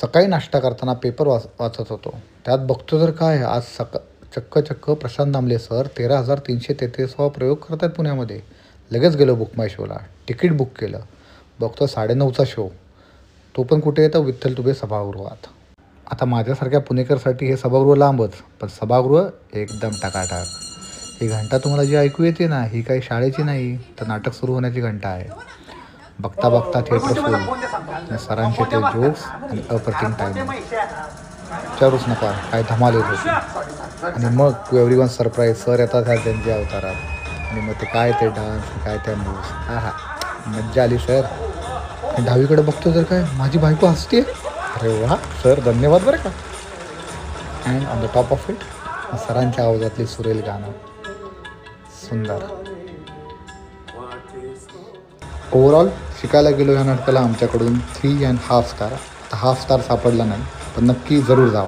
सकाळी नाश्ता करताना पेपर वाच वाचत होतो. त्यात बघतो तर काय आज सका चक्क चक्क प्रशांत दामले सर तेरा हजार तीनशे तेहतीसवा प्रयोग करत आहेत पुण्यामध्ये. लगेच गेलो बुक माय शोला तिकीट बुक केलं. बघतो साडेनऊचा शो तो पण कुठे येतं विठ्ठल तुबे सभागृहात. आता माझ्यासारख्या पुणेकरसाठी हे सभागृह लांबच पण सभागृह एकदम टाकाटाक. ही घंटा तुम्हाला जी ऐकू येते ना ही काही शाळेची नाही तर नाटक सुरू होण्याची घंटा आहे. बघता बघता थिएटर फुल सरांचे ते जोक्स आणि अप्रतिम टाईम विचारूच नका काय धमाल येत होती आणि मग एव्हरी वन सरप्राईज सर येतात ह्या त्यांच्या अवतारात. आणि मग ते काय ते डान्स काय त्या मूव्स हा हा. मज्जा आली सर आणि डावीकडे बघतो तर काय माझी बायको हसते अरे वा सर धन्यवाद बरं का. And on the top of it सरांच्या आवाजातली सुरेल गाणं. सुंदर. ओव्हरऑल शिकायला गेलो ह्या नाटकाला आमच्याकडून थ्री अँड हाफ स्टार आता हाफ स्टार सापडला नाही पण नक्की जरूर जावा.